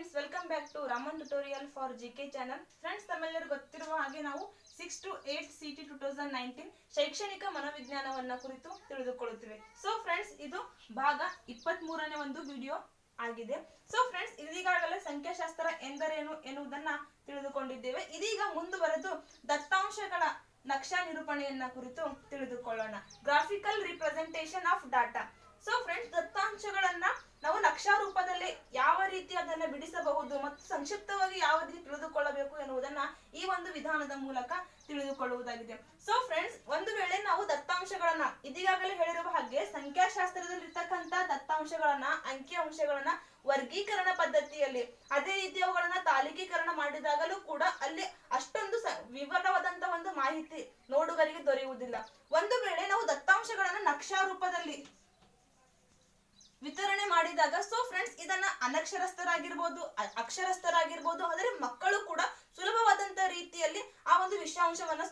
Friends welcome back to Raman tutorial for G K channel friends ತಮ್ಮೆಲ್ಲರೂ ಗೊತ್ತಿರುವ ಹಾಗೆ ನಾವು six to eight C T two thousand nineteen ಶೈಕ್ಷಣಿಕ ಮನೋವಿಜ್ಞಾನವನ್ನ ಕುರಿತು ತಿಳಿದುಕೊಳ್ಳುತ್ತೇವೆ. ಸೊ ಫ್ರೆಂಡ್ಸ್ ಇದು ಭಾಗ ಇಪ್ಪತ್ತ್ ಮೂರನೇ ಒಂದು ವಿಡಿಯೋ ಆಗಿದೆ. ಸೊ ಫ್ರೆಂಡ್ಸ್ ಇದೀಗಾಗಲೇ ಸಂಖ್ಯಾಶಾಸ್ತ್ರ ಎಂದರೇನು ಎನ್ನುವುದನ್ನ ತಿಳಿದುಕೊಂಡಿದ್ದೇವೆ. ಇದೀಗ ಮುಂದುವರೆದು ದತ್ತಾಂಶಗಳ ನಕ್ಷಾ ನಿರೂಪಣೆಯನ್ನ ಕುರಿತು ತಿಳಿದುಕೊಳ್ಳೋಣ. Graphical representation of data so friends ದತ್ತಾಂಶಗಳನ್ನ ನಾವು ನಕ್ಷಾ ರೂಪದಲ್ಲಿ ಯಾವ ರೀತಿ ಅದನ್ನ ಬಿಡಿಸಬಹುದು ಮತ್ತು ಸಂಕ್ಷಿಪ್ತವಾಗಿ ಯಾವ ರೀತಿ ತಿಳಿದುಕೊಳ್ಳಬೇಕು ಎನ್ನುವುದನ್ನ ಈ ಒಂದು ವಿಧಾನದ ಮೂಲಕ ತಿಳಿದುಕೊಳ್ಳುವುದಾಗಿದೆ. ಸೊ ಫ್ರೆಂಡ್ಸ್ ಒಂದು ವೇಳೆ ನಾವು ದತ್ತಾಂಶಗಳನ್ನ ಇದೀಗಾಗಲೇ ಹೇಳಿರುವ ಹಾಗೆ ಸಂಖ್ಯಾಶಾಸ್ತ್ರದಲ್ಲಿ ಇರ್ತಕ್ಕಂತ ದತ್ತಾಂಶಗಳನ್ನ, ಅಂಕಿ ಅಂಶಗಳನ್ನ ವರ್ಗೀಕರಣ ಪದ್ಧತಿಯಲ್ಲಿ, ಅದೇ ರೀತಿ ಅವುಗಳನ್ನ ತಾಲಿಕೀಕರಣ ಮಾಡಿದಾಗಲೂ ಕೂಡ ಅಲ್ಲಿ ಅಷ್ಟೊಂದು ವಿವರವಾದಂತ ಒಂದು ಮಾಹಿತಿ ನೋಡುಗರಿಗೆ ದೊರೆಯುವುದಿಲ್ಲ. ಒಂದು ವೇಳೆ ನಾವು ದತ್ತಾಂಶಗಳನ್ನ ನಕ್ಷಾ ರೂಪದಲ್ಲಿ ಮಾಡಿದಾಗ ಸೊ ಫ್ರೆಂಡ್ಸ್ ಇದನ್ನ ಅನಕ್ಷರಸ್ಥರಾಗಿರ್ಬೋದು ಅಕ್ಷರಸ್ಥರಾಗಿರ್ಬೋದು, ಆದರೆ ಮಕ್ಕಳು ಕೂಡ ಸುಲಭವಾದಂತ ರೀತಿಯಲ್ಲಿ ಆ ಒಂದು ವಿಷಯಾಂಶವನ್ನ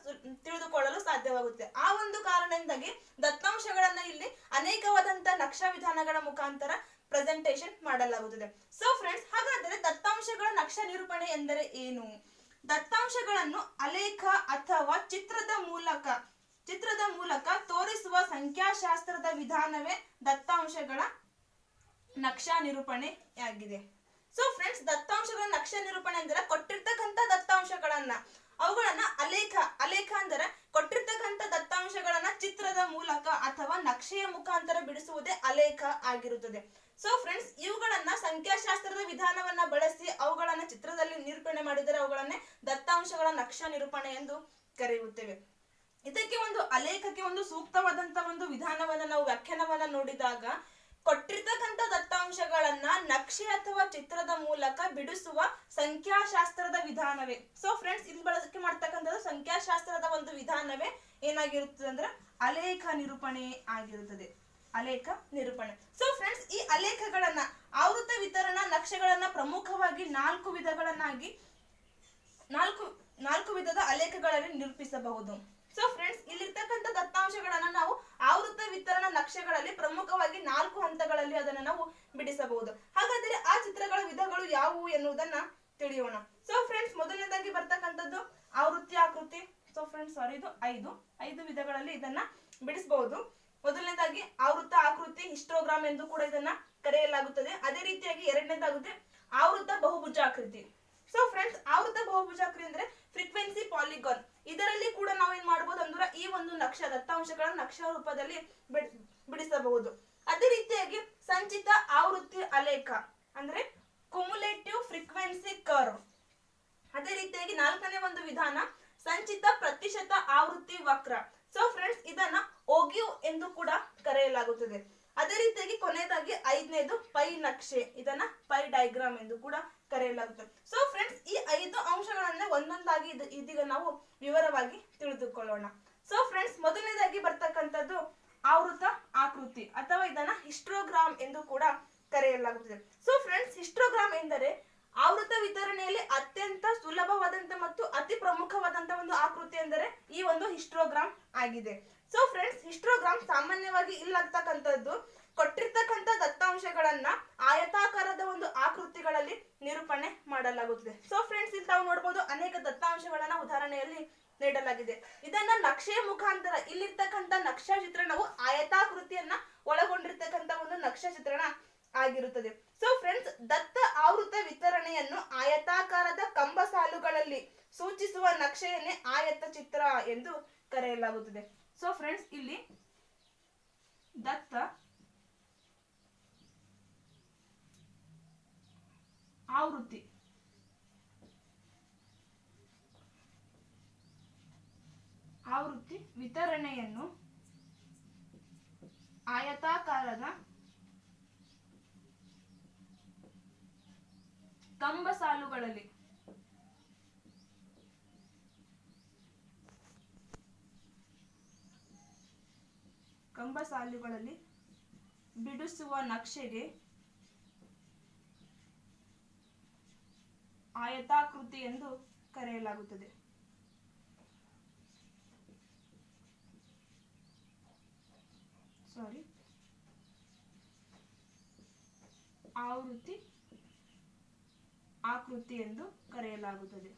ತಿಳಿದುಕೊಳ್ಳಲು ಸಾಧ್ಯವಾಗುತ್ತೆ. ಆ ಒಂದು ಕಾರಣದಿಂದಾಗಿ ದತ್ತಾಂಶಗಳನ್ನ ಇಲ್ಲಿ ಅನೇಕವಾದಂತ ನಕ್ಷಾ ವಿಧಾನಗಳ ಮುಖಾಂತರ ಪ್ರೆಸೆಂಟೇಷನ್ ಮಾಡಲಾಗುತ್ತದೆ. ಸೊ ಫ್ರೆಂಡ್ಸ್ ಹಾಗಾದರೆ ದತ್ತಾಂಶಗಳ ನಕ್ಷಾ ನಿರೂಪಣೆ ಎಂದರೆ ಏನು? ದತ್ತಾಂಶಗಳನ್ನು ಅಲೇಖ ಅಥವಾ ಚಿತ್ರದ ಮೂಲಕ ಚಿತ್ರದ ಮೂಲಕ ತೋರಿಸುವ ಸಂಖ್ಯಾಶಾಸ್ತ್ರದ ವಿಧಾನವೇ ದತ್ತಾಂಶಗಳ ನಕ್ಷಾ ನಿರೂಪಣೆಯಾಗಿದೆ ಸೊ ಫ್ರೆಂಡ್ಸ್ ದತ್ತಾಂಶಗಳ ನಕ್ಷಾ ನಿರೂಪಣೆ ಅಂದರೆ ಕೊಟ್ಟಿರ್ತಕ್ಕಂಥ ದತ್ತಾಂಶಗಳನ್ನ. ಅವುಗಳನ್ನ ಅಲೇಖ ಅಲೇಖ ಅಂದರೆ ಕೊಟ್ಟಿರ್ತಕ್ಕಂಥ ದತ್ತಾಂಶಗಳನ್ನ ಚಿತ್ರದ ಮೂಲಕ ಅಥವಾ ನಕ್ಷೆಯ ಮುಖಾಂತರ ಬಿಡಿಸುವುದೇ ಅಲೇಖ ಆಗಿರುತ್ತದೆ. ಸೊ ಫ್ರೆಂಡ್ಸ್ ಇವುಗಳನ್ನ ಸಂಖ್ಯಾಶಾಸ್ತ್ರದ ವಿಧಾನವನ್ನ ಬಳಸಿ ಅವುಗಳನ್ನ ಚಿತ್ರದಲ್ಲಿ ನಿರೂಪಣೆ ಮಾಡಿದರೆ ಅವುಗಳನ್ನೇ ದತ್ತಾಂಶಗಳ ನಕ್ಷಾ ನಿರೂಪಣೆ ಎಂದು ಕರೆಯುತ್ತೇವೆ. ಇದಕ್ಕೆ ಒಂದು ಅಲೇಖಕ್ಕೆ ಒಂದು ಸೂಕ್ತವಾದಂತ ಒಂದು ವಿಧಾನವನ್ನ ನಾವು ವ್ಯಾಖ್ಯಾನವನ್ನ ನೋಡಿದಾಗ ಕೊಟ್ಟಿರ್ತಕ್ಕಂಥ ದತ್ತಾಂಶಗಳನ್ನ ನಕ್ಷೆ ಅಥವಾ ಚಿತ್ರದ ಮೂಲಕ ಬಿಡಿಸುವ ಸಂಖ್ಯಾಶಾಸ್ತ್ರದ ವಿಧಾನವೇ. ಸೊ ಫ್ರೆಂಡ್ಸ್ ಇಲ್ಲಿ ಬಳಕೆ ಮಾಡ್ತಕ್ಕಂಥದ್ದು ಸಂಖ್ಯಾಶಾಸ್ತ್ರದ ಒಂದು ವಿಧಾನವೇ ಏನಾಗಿರುತ್ತದೆ ಅಂದ್ರೆ ಅಲೇಖ ನಿರೂಪಣೆ ಆಗಿರುತ್ತದೆ. ಅಲೇಖ ನಿರೂಪಣೆ. ಸೊ ಫ್ರೆಂಡ್ಸ್ ಈ ಅಲೇಖಗಳನ್ನ ಆವೃತ ವಿತರಣಾ ನಕ್ಷೆಗಳನ್ನ ಪ್ರಮುಖವಾಗಿ ನಾಲ್ಕು ವಿಧಗಳನ್ನಾಗಿ ನಾಲ್ಕು ನಾಲ್ಕು ವಿಧದ ಅಲೇಖಗಳಲ್ಲಿ ನಿರೂಪಿಸಬಹುದು. ಸೊ ಫ್ರೆಂಡ್ಸ್ ಇಲ್ಲಿರ್ತಕ್ಕಂಥ ದತ್ತಾಂಶಗಳನ್ನ ನಾವು ಆವೃತ್ತ ವಿತರಣಾ ನಕ್ಷೆಗಳಲ್ಲಿ ಪ್ರಮುಖವಾಗಿ ನಾಲ್ಕು ಹಂತಗಳಲ್ಲಿ ಅದನ್ನ ನಾವು ಬಿಡಿಸಬಹುದು. ಹಾಗಾದರೆ ಆ ಚಿತ್ರಗಳ ವಿಧಗಳು ಯಾವುವು ಎನ್ನುವುದನ್ನ ತಿಳಿಯೋಣ. ಸೊ ಫ್ರೆಂಡ್ಸ್ ಮೊದಲನೇದಾಗಿ ಬರ್ತಕ್ಕಂಥದ್ದು ಆವೃತ್ತಿ, ಆಕೃತಿ. ಸೊ ಫ್ರೆಂಡ್ಸ್ ಸಾರಿ ಇದು ಐದು. ಐದು ವಿಧಗಳಲ್ಲಿ ಇದನ್ನ ಬಿಡಿಸಬಹುದು. ಮೊದಲನೇದಾಗಿ ಆವೃತ್ತ, ಆಕೃತಿ, ಹಿಸ್ಟೋಗ್ರಾಮ್ ಎಂದು ಕೂಡ ಇದನ್ನ ಕರೆಯಲಾಗುತ್ತದೆ. ಅದೇ ರೀತಿಯಾಗಿ ಎರಡನೇದಾಗುತ್ತೆ ಆವೃತ್ತ, ಬಹುಭುಜಾಕೃತಿ. ಸೊ ಫ್ರೆಂಡ್ಸ್ ಆವೃತ್ತ ಬಹುಭುಜಾಕೃತಿ ಅಂದ್ರೆ ಫ್ರೀಕ್ವೆನ್ಸಿ ಪಾಲಿಗಾನ್ ಇದರಲ್ಲಿ ಕೂಡ ನಾವು ಏನ್ ಮಾಡಬಹುದು ಅಂದ್ರೆ ಈ ಒಂದು ನಕ್ಷ, ದತ್ತಾಂಶಗಳನ್ನು ನಕ್ಷ ರೂಪದಲ್ಲಿ ಬಿಡ್- ಬಿಡಿಸಬಹುದು. ಅದೇ ರೀತಿಯಾಗಿ ಸಂಚಿತ ಆವೃತ್ತಿ ಅಲೇಖ ಅಂದ್ರೆ ಕುಮುಲೇಟಿವ್ ಫ್ರೀಕ್ವೆನ್ಸಿ ಕರ್ವ್ ಅದೇ ರೀತಿಯಾಗಿ ನಾಲ್ಕನೇ ಒಂದು ವಿಧಾನ, ಸಂಚಿತ ಪ್ರತಿಶತ ಆವೃತ್ತಿ ವಕ್ರ. ಸೊ ಫ್ರೆಂಡ್ಸ್ ಇದನ್ನ ಓಗಿವ್ ಎಂದು ಕೂಡ ಕರೆಯಲಾಗುತ್ತದೆ. ಅದೇ ರೀತಿಯಾಗಿ ಕೊನೆಯದಾಗಿ ಐದನೇದು ಪೈ ನಕ್ಷೆ. ಇದನ್ನ ಪೈ ಡೈಗ್ರಾಮ್ ಎಂದು ಕೂಡ ಕರೆಯಲಾಗುತ್ತದೆ ಸೊ ಫ್ರೆಂಡ್ಸ್ ಈ ಐದು ಅಂಶಗಳನ್ನ ಒಂದೊಂದಾಗಿ ಇದು- ಇದೀಗ ನಾವು ವಿವರವಾಗಿ ತಿಳಿದುಕೊಳ್ಳೋಣ. ಸೊ ಫ್ರೆಂಡ್ಸ್ ಮೊದಲನೇದಾಗಿ ಬರ್ತಕ್ಕಂಥದ್ದು ಆವೃತ ಆಕೃತಿ ಅಥವಾ ಇದನ್ನ ಹಿಸ್ಟ್ರೋಗ್ರಾಮ್ ಎಂದು ಕೂಡ ಕರೆಯಲಾಗುತ್ತದೆ. ಸೊ ಫ್ರೆಂಡ್ಸ್ ಹಿಸ್ಟ್ರೋಗ್ರಾಮ್ ಎಂದರೆ ಆವೃತ ವಿತರಣೆಯಲ್ಲಿ ಅತ್ಯಂತ ಸುಲಭವಾದಂತ ಮತ್ತು ಅತಿ ಪ್ರಮುಖವಾದಂತ ಒಂದು ಆಕೃತಿ ಎಂದರೆ ಈ ಒಂದು ಹಿಸ್ಟ್ರೋಗ್ರಾಮ್ ಆಗಿದೆ. ಸೊ ಫ್ರೆಂಡ್ಸ್ ಹಿಸ್ಟ್ರೋಗ್ರಾಮ್ ಸಾಮಾನ್ಯವಾಗಿ ಇಲ್ಲಾಗ್ತಕ್ಕಂಥದ್ದು ಕೊಟ್ಟಿರ್ತಕ್ಕಂಥ ದತ್ತಾಂಶಗಳನ್ನ ಆಯತಾಕಾರದ ಒಂದು ಆಕೃತಿಗಳಲ್ಲಿ ನಿರೂಪಣೆ ಮಾಡಲಾಗುತ್ತದೆ. ಸೊ ಫ್ರೆಂಡ್ಸ್ ಇಲ್ಲಿ ತಾವು ನೋಡಬಹುದು ಅನೇಕ ದತ್ತಾಂಶಗಳನ್ನ ಉದಾಹರಣೆಯಲ್ಲಿ ನೀಡಲಾಗಿದೆ. ಇದನ್ನ ನಕ್ಷೆಯ ಮುಖಾಂತರ, ಇಲ್ಲಿರ್ತಕ್ಕಂಥ ನಕ್ಷಾ ಚಿತ್ರಣವು ಆಯತಾಕೃತಿಯನ್ನ ಒಳಗೊಂಡಿರ್ತಕ್ಕಂಥ ಒಂದು ನಕ್ಷಾ ಚಿತ್ರಣ ಆಗಿರುತ್ತದೆ. ಸೊ ಫ್ರೆಂಡ್ಸ್ ದತ್ತ ಆವೃತ ವಿತರಣೆಯನ್ನು ಆಯತಾಕಾರದ ಕಂಬ ಸಾಲುಗಳಲ್ಲಿ ಸೂಚಿಸುವ ನಕ್ಷೆಯನ್ನೇ ಆಯತ್ತ ಚಿತ್ರ ಎಂದು ಕರೆಯಲಾಗುತ್ತದೆ. ಸೊ ಫ್ರೆಂಡ್ಸ್ ಇಲ್ಲಿ ದತ್ತ ಆವೃತ್ತಿ. ಆವೃತ್ತಿ ವಿತರಣೆಯನ್ನು ಆಯತಾಕಾರದ ಕಂಬ ಸಾಲುಗಳಲ್ಲಿ ಕಂಬ ಸಾಲುಗಳಲ್ಲಿ ಬಿಡಿಸುವ ನಕ್ಷೆಗೆ ಆಯತಾಕೃತಿ ಎಂದು ಕರೆಯಲಾಗುತ್ತದೆ. ಸಾರಿ ಆವೃತ್ತಿ, ಆಕೃತಿ ಎಂದು ಕರೆಯಲಾಗುತ್ತದೆ.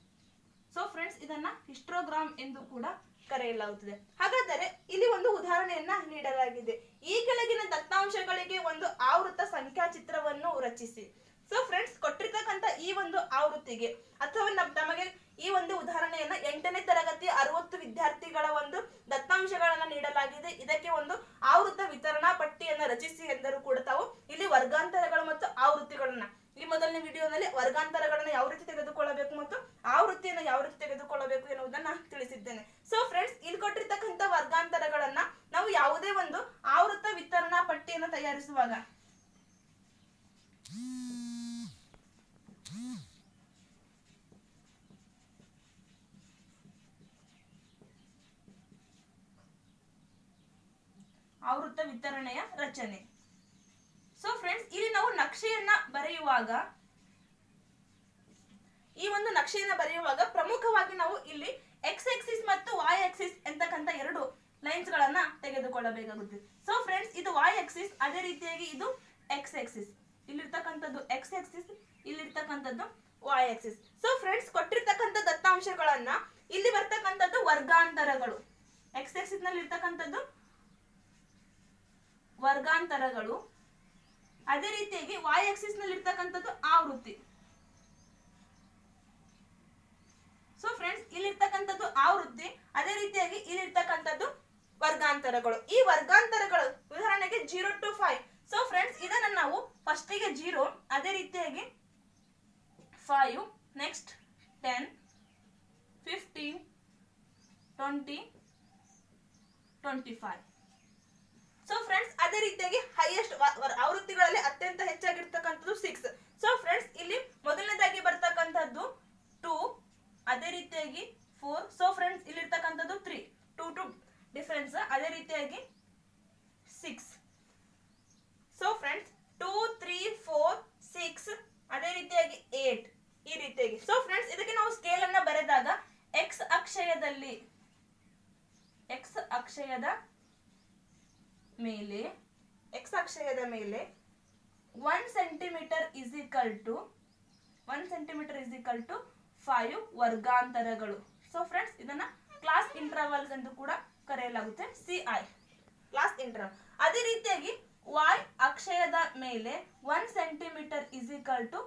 ಸೊ ಫ್ರೆಂಡ್ಸ್ ಇದನ್ನ ಹಿಸ್ಟ್ರೋಗ್ರಾಮ್ ಎಂದು ಕೂಡ ಕರೆಯಲಾಗುತ್ತದೆ. ಹಾಗಾದರೆ ಇಲ್ಲಿ ಒಂದು ಉದಾಹರಣೆಯನ್ನ ನೀಡಲಾಗಿದೆ. ಈ ಕೆಳಗಿನ ದತ್ತಾಂಶಗಳಿಗೆ ಒಂದು ಆವೃತ್ತ ಸಂಖ್ಯಾ ಚಿತ್ರವನ್ನು ರಚಿಸಿ. ಸೊ ಫ್ರೆಂಡ್ಸ್ ಕೊಟ್ಟಿರ್ತಕ್ಕಂಥ ಈ ಒಂದು ಆವೃತ್ತಿಗೆ, ಅಥವಾ ನಮಗೆ ಈ ಒಂದು ಉದಾಹರಣೆಯನ್ನ ಎಂಟನೇ ತರಗತಿ ಅರವತ್ತು ವಿದ್ಯಾರ್ಥಿಗಳ ಒಂದು ದತ್ತಾಂಶಗಳನ್ನ ನೀಡಲಾಗಿದೆ. ಇದಕ್ಕೆ ಒಂದು ಆವೃತ್ತ ವಿತರಣಾ ಪಟ್ಟಿಯನ್ನ ರಚಿಸಿ ಎಂದರು ಕೂಡ ತಾವು. ಇಲ್ಲಿ ವರ್ಗಾಂತರಗಳು ಮತ್ತು ಆವೃತ್ತಿಗಳನ್ನ. ಈ ಮೊದಲನೇ ವಿಡಿಯೋನಲ್ಲಿ ವರ್ಗಾಂತರಗಳನ್ನ ಯಾವ ರೀತಿ ತೆಗೆದುಕೊಳ್ಳಬೇಕು ಮತ್ತು ಆವೃತ್ತಿಯನ್ನು ಯಾವ ರೀತಿ ತೆಗೆದುಕೊಳ್ಳಬೇಕು ಎನ್ನುವುದನ್ನ ತಿಳಿಸಿದ್ದೇನೆ. ಫ್ರೆಂಡ್ಸ್ ಇಲ್ಲಿ ಕೊಟ್ಟಿರ್ತಕ್ಕಂಥ ವರ್ಗಾಂತರಗಳನ್ನ ನಾವು ಯಾವುದೇ ಒಂದು ಆವೃತ್ತ ವಿತರಣಾ ಪಟ್ಟಿಯನ್ನು ತಯಾರಿಸುವಾಗ. ಆವೃತ್ತ ವಿತರಣೆಯ ರಚನೆ. ಸೊ ಫ್ರೆಂಡ್ಸ್ ಇಲ್ಲಿ ನಾವು ನಕ್ಷೆಯನ್ನ ಬರೆಯುವಾಗ, ಈ ಒಂದು ನಕ್ಷೆಯನ್ನ ಬರೆಯುವಾಗ ಪ್ರಮುಖವಾಗಿ ನಾವು ಇಲ್ಲಿ ಎಕ್ಸ್ ಎಕ್ಸಿಸ್ ಮತ್ತು ವೈ ಎಕ್ಸಿಸ್ ಎಂತಕ್ಕಂತ ಎರಡು ಲೈನ್ಸ್ ಗಳನ್ನ ತೆಗೆದುಕೊಳ್ಳಬೇಕಾಗುತ್ತೆ. ಸೊ ಫ್ರೆಂಡ್ಸ್ ಇದು ವೈ ಎಕ್ಸಿಸ್ ಅದೇ ರೀತಿಯಾಗಿ ಇದು ಎಕ್ಸ್ ಎಕ್ಸಿಸ್ ಇಲ್ಲಿರ್ತಕ್ಕಂಥದ್ದು ಎಕ್ಸ್ ಎಕ್ಸಿಸ್ ಇಲ್ಲಿರ್ತಕ್ಕಂಥದ್ದು ವೈ ಎಕ್ಸಿಸ್ ಸೊ ಫ್ರೆಂಡ್ಸ್ ಕೊಟ್ಟಿರ್ತಕ್ಕಂಥ ದತ್ತಾಂಶಗಳನ್ನ ಇಲ್ಲಿ ಬರ್ತಕ್ಕಂಥದ್ದು ವರ್ಗಾಂತರಗಳು. ಎಕ್ಸ್ ಎಕ್ಸಿಸ್ನಲ್ಲಿ ಇರ್ತಕ್ಕಂಥದ್ದು ವರ್ಗಾಂತರಗಳು. ಅದೇ ರೀತಿಯಾಗಿ ವಾಯ್ ಎಕ್ಸಿಸ್ನಲ್ಲಿ ಇರ್ತಕ್ಕಂಥದ್ದು ಆವೃತ್ತಿ ಸೊ ಫ್ರೆಂಡ್ಸ್ ಇಲ್ಲಿರ್ತಕ್ಕಂಥದ್ದು ಆವೃತ್ತಿ ಅದೇ ರೀತಿಯಾಗಿ ಇಲ್ಲಿರ್ತಕ್ಕಂಥದ್ದು ವರ್ಗಾಂತರಗಳು. ಈ ವರ್ಗಾಂತರಗಳು ಉದಾಹರಣೆಗೆ zero to five so friends ಇದನ್ನ ನಾವು ಫಸ್ಟಿಗೆ ಜೀರೋ ಅದೇ ರೀತಿಯಾಗಿ five next ten fifteen twenty twenty five so friends ಅದೇ ರೀತಿಯಾಗಿ ಹೈಯೆಸ್ಟ್ ಆವೃತ್ತಿಗಳಲ್ಲಿ ಅತ್ಯಂತ ಹೆಚ್ಚಾಗಿರ್ತಕ್ಕಂಥದ್ದು ಸಿಕ್ಸ್ ಸೊ ಫ್ರೆಂಡ್ಸ್ ಇಲ್ಲಿ ಮೊದಲನೇದಾಗಿ ಬರ್ತಕ್ಕಂಥದ್ದು ಅದೇ ರೀತಿಯಾಗಿ ಫೋರ್ ಸೊ ಫ್ರೆಂಡ್ಸ್ ಇಲ್ಲಿ ಇರ್ತಕ್ಕಂಥದ್ದು ತ್ರೀ ಟೂ ಟು ಡಿಫ್ರೆನ್ಸ್ ಅದೇ ರೀತಿಯಾಗಿ six so friends two three four six ಅದೇ ರೀತಿಯಾಗಿ ಏಟ್ ಈ ರೀತಿಯಾಗಿ. ಸೊ ಫ್ರೆಂಡ್ಸ್ ಇದಕ್ಕೆ ನಾವು ಸ್ಕೇಲ್ ಅನ್ನ ಬರೆದಾಗ ಎಕ್ಸ್ ಅಕ್ಷಯದಲ್ಲಿ ಎಕ್ಸ್ ಅಕ್ಷಯದ ಮೇಲೆ ಎಕ್ಸ್ ಅಕ್ಷಯದ ಮೇಲೆ one centimetre is equal to one centimetre is equal to five ವರ್ಗಾಂತರಗಳು. So friends ಇದನ್ನ ಕ್ಲಾಸ್ ಇಂಟರ್ವಲ್ಸ್ ಎಂದು ಕೂಡ ಕರೆಯಲಾಗುತ್ತೆ. ಸಿ ಐ ಕ್ಲಾಸ್ ಇಂಟರ್ವಲ್ ಅದೇ ರೀತಿಯಾಗಿ ವಾಯ್ ಅಕ್ಷಯದ ಮೇಲೆ one centimetre is equal to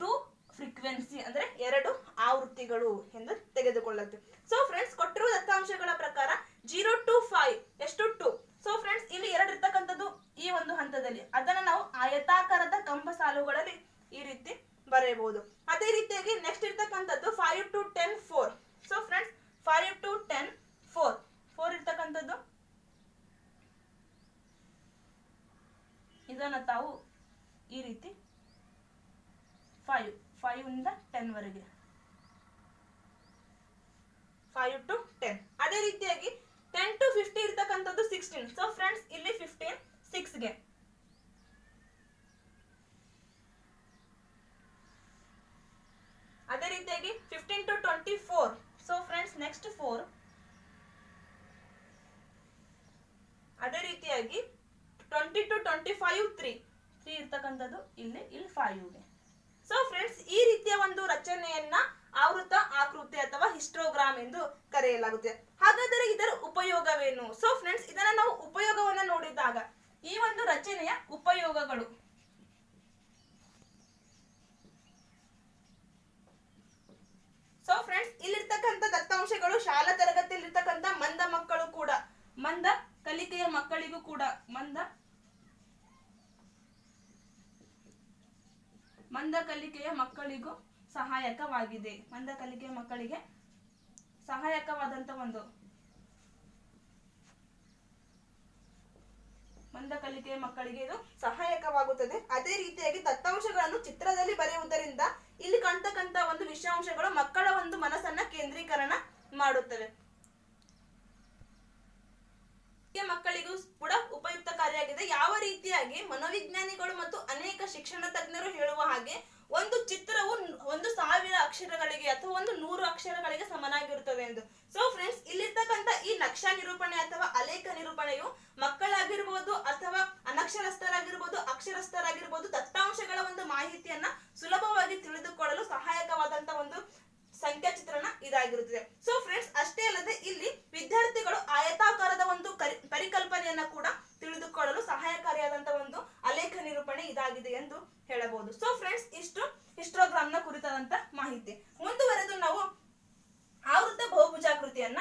two frequency ಅಂದ್ರೆ ಎರಡು ಆವೃತ್ತಿಗಳು ಎಂದು ತೆಗೆದುಕೊಳ್ಳುತ್ತೆ. ಸೊ ಫ್ರೆಂಡ್ಸ್ ಕೊಟ್ಟಿರುವ ದತ್ತಾಂಶಗಳ ಪ್ರಕಾರ ಜೀರೋ ಟು ಫೈವ್ ಎಷ್ಟು ಟು ಸೊ ಫ್ರೆಂಡ್ಸ್ ಇಲ್ಲಿ ಎರಡು ಇರ್ತಕ್ಕಂಥದ್ದು ಈ ಒಂದು ಹಂತದಲ್ಲಿ ಅದನ್ನ ನಾವು ಆಯತಾಕಾರದ ಕಂಬ ಸಾಲುಗಳಲ್ಲಿ ಈ ರೀತಿ ಬರೆಯಬಹುದು ಅದೇ ರೀತಿಯಾಗಿ ನೆಕ್ಸ್ಟ್ ಇರ್ತಕ್ಕಂಥದ್ದು five to ten four so friends five to ten four four ಇರ್ತಕ್ಕಂಥದ್ದು ಇದನ್ನ ತಾವು ಈ ರೀತಿ ಫೈವ್ ಟೆನ್ವರೆಗೆ ಫೈವ್ ಟು ಟೆನ್ ಅದೇ ರೀತಿಯಾಗಿ ಟೆನ್ ಟು ಫಿಫ್ಟಿ ಇರ್ತಕ್ಕಂಥದ್ದು ಸಿಕ್ಸ್ಟೀನ್ ಸೊ ಫ್ರೆಂಡ್ಸ್ ಇಲ್ಲಿ ಫಿಫ್ಟೀನ್ ಸಿಕ್ಸ್ಗೆ ಅದೇ ರೀತಿಯಾಗಿ fifteen to twenty four so friends next four ಅದೇ ರೀತಿಯಾಗಿ twenty to twenty five three three ಇರ್ತಕ್ಕಂಥದ್ದು ಇಲ್ಲಿ ಇಲ್ಲಿ ಫೈವ್ಗೆ ಸೊ ಫ್ರೆಂಡ್ಸ್ ಈ ರೀತಿಯ ಒಂದು ರಚನೆಯನ್ನ ಆವೃತ, ಆಕೃತಿ ಅಥವಾ ಹಿಸ್ಟೋಗ್ರಾಮ್ ಎಂದು ಕರೆಯಲಾಗುತ್ತೆ. ಹಾಗಾದರೆ ಇದರ ಉಪಯೋಗವೇನು? ಸೊ ಫ್ರೆಂಡ್ಸ್ ಇದನ್ನ ನಾವು ಉಪಯೋಗವನ್ನ ನೋಡಿದಾಗ ಈ ಒಂದು ರಚನೆಯ ಉಪಯೋಗಗಳು. ಸೊ ಫ್ರೆಂಡ್ಸ್ ಇಲ್ಲಿರ್ತಕ್ಕಂಥ ದತ್ತಾಂಶಗಳು, ಶಾಲಾ ತರಗತಿಯಲ್ಲಿರ್ತಕ್ಕಂಥ ಮಂದ ಮಕ್ಕಳು ಕೂಡ, ಮಂದ ಕಲಿಕೆಯ ಮಕ್ಕಳಿಗೂ ಕೂಡ, ಮಂದ ಮಂದ ಕಲಿಕೆಯ ಮಕ್ಕಳಿಗೂ ಸಹಾಯಕವಾಗಿದೆ. ಮಂದ ಕಲಿಕೆಯ ಮಕ್ಕಳಿಗೆ ಸಹಾಯಕವಾದಂತ ಒಂದು ಮಂದ ಕಲಿಕೆಯ ಮಕ್ಕಳಿಗೆ ಇದು ಸಹಾಯಕವಾಗುತ್ತದೆ. ಅದೇ ರೀತಿಯಾಗಿ ದತ್ತಾಂಶಗಳನ್ನು ಚಿತ್ರದಲ್ಲಿ ಬರೆಯುವುದರಿಂದ ಇಲ್ಲಿ ಕಾಣ್ತಕ್ಕಂತ ಒಂದು ವಿಷಯಾಂಶಗಳು ಮಕ್ಕಳ ಒಂದು ಮನಸ್ಸನ್ನ ಕೇಂದ್ರೀಕರಣ ಮಾಡುತ್ತವೆ ಈ ಮಕ್ಕಳಿಗೂ ಕೂಡ ಉಪಯುಕ್ತಕಾರಿಯಾಗಿದೆ ಯಾವ ರೀತಿಯಾಗಿ ಮನೋವಿಜ್ಞಾನಿಗಳು ಮತ್ತು ಅನೇಕ ಶಿಕ್ಷಣ ತಜ್ಞರು ಹೇಳುವ ಹಾಗೆ ಒಂದು ಚಿತ್ರವು ಒಂದು ಸಾವಿರ ಅಕ್ಷರಗಳಿಗೆ ಅಥವಾ ಒಂದು ನೂರು ಅಕ್ಷರಗಳಿಗೆ ಸಮನಾಗಿರುತ್ತದೆ ಎಂದು. ಸೊ ಫ್ರೆಂಡ್ಸ್ ಇಲ್ಲಿರ್ತಕ್ಕಂಥ ಈ ನಕ್ಷಾ ನಿರೂಪಣೆ ಅಥವಾ ಅಲೇಖ ನಿರೂಪಣೆಯು ಮಕ್ಕಳಾಗಿರ್ಬೋದು ಅಥವಾ ಅನಕ್ಷರಸ್ಥರಾಗಿರ್ಬೋದು, ಅಕ್ಷರಸ್ಥರಾಗಿರ್ಬೋದು ದತ್ತಾಂಶಗಳ ಒಂದು ಮಾಹಿತಿಯನ್ನ ಸುಲಭವಾಗಿ ತಿಳಿದುಕೊಳ್ಳ